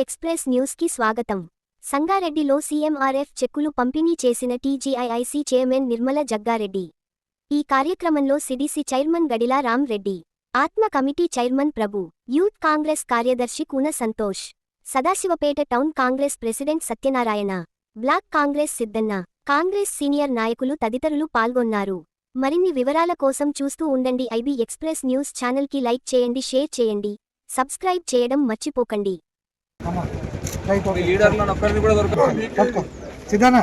Express న్యూస్కి స్వాగతం. సంగారెడ్డిలో సీఎంఆర్ఎఫ్ చెక్కులు పంపిణీ చేసిన టీజీఐఐసీ చైర్మన్ నిర్మల జగ్గారెడ్డి. ఈ కార్యక్రమంలో CDC chairman Gadila Ram Reddy ATMA committee chairman Prabhu youth Congress కార్యదర్శి Koona Santosh Sadasivpet town Congress president Satyanarayana block Congress Siddanna Congress senior నాయకులు తదితరులు పాల్గొన్నారు. మరిన్ని వివరాల కోసం చూస్తూ ఉండండి ఐబీ ఎక్స్ప్రెస్ న్యూస్ ఛానల్కి లైక్ చేయండి షేర్ చేయండి సబ్స్క్రైబ్ చేయడం మర్చిపోకండి. రైట్ ఓకే లీడర్లను ఒక్కరిని కూడా దొరకదు. సిద్ధానా?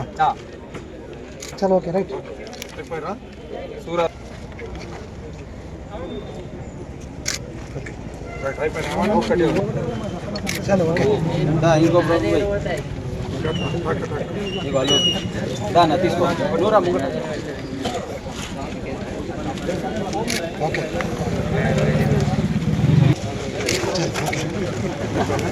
చలో ఓకే రైట్ ఒక్కటి చలో ఓకే ఇంకో నీకు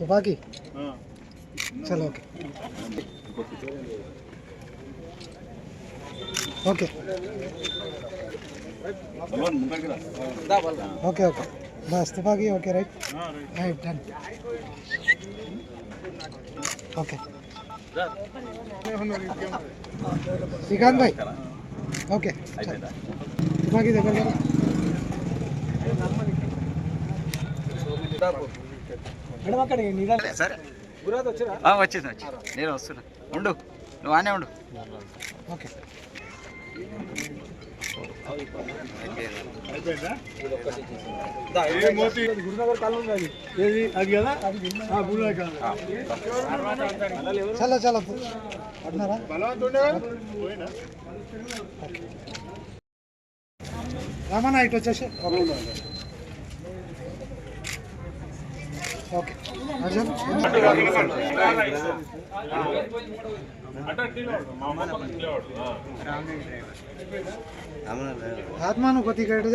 తుపాకీ చలో ఓకే ఓకే ఓకే ఓకే బస్ తుపాకీ okay right right done okay Srikanth భాయ్ ఓకే చల్. తుపాకీ దగ్గర వచ్చింది? వచ్చి నేను వస్తున్నా. ఉండు. నువ్వు ఆనే ఉండు. ఓకే. చలో చలో. రామన్న ఇటు వచ్చేసి. ఓకే. అర్జున్ ఆత్మాను కొద్దిగా ఇటు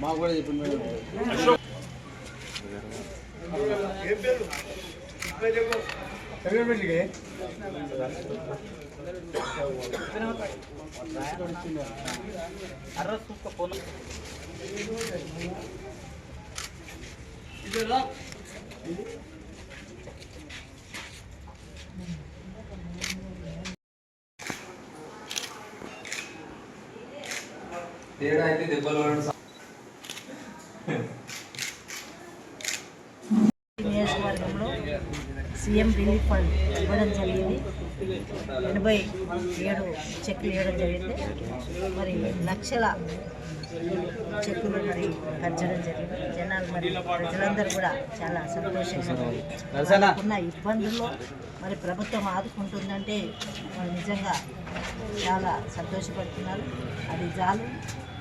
మాకు కూడా చెప్పింది తేడా అయితే దెబ్బలు నియోజకవర్గంలో సీఎం రిలీఫ్ ఫండ్ ఇవ్వడం జరిగింది. ఎనభై ఏడు చెక్కులు ఇవ్వడం జరిగింది. మరి లక్షల చెక్కులు మరి పంచడం జరిగింది. జనాలు మరి ప్రజలందరూ కూడా చాలా సంతోషంగా ఉన్న ఇబ్బందుల్లో మరి ప్రభుత్వం ఆదుకుంటుందంటే మరి నిజంగా చాలా సంతోషపడుతున్నారు. అది చాలు.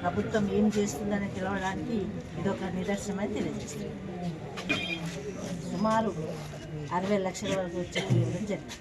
ప్రభుత్వం ఏం చేస్తుందని తెలవడానికి ఇదొక నిదర్శనమని తెలియజేస్తుంది. సుమారు అరవై లక్షల వరకు వచ్చే ఇవ్వడం జరిగింది.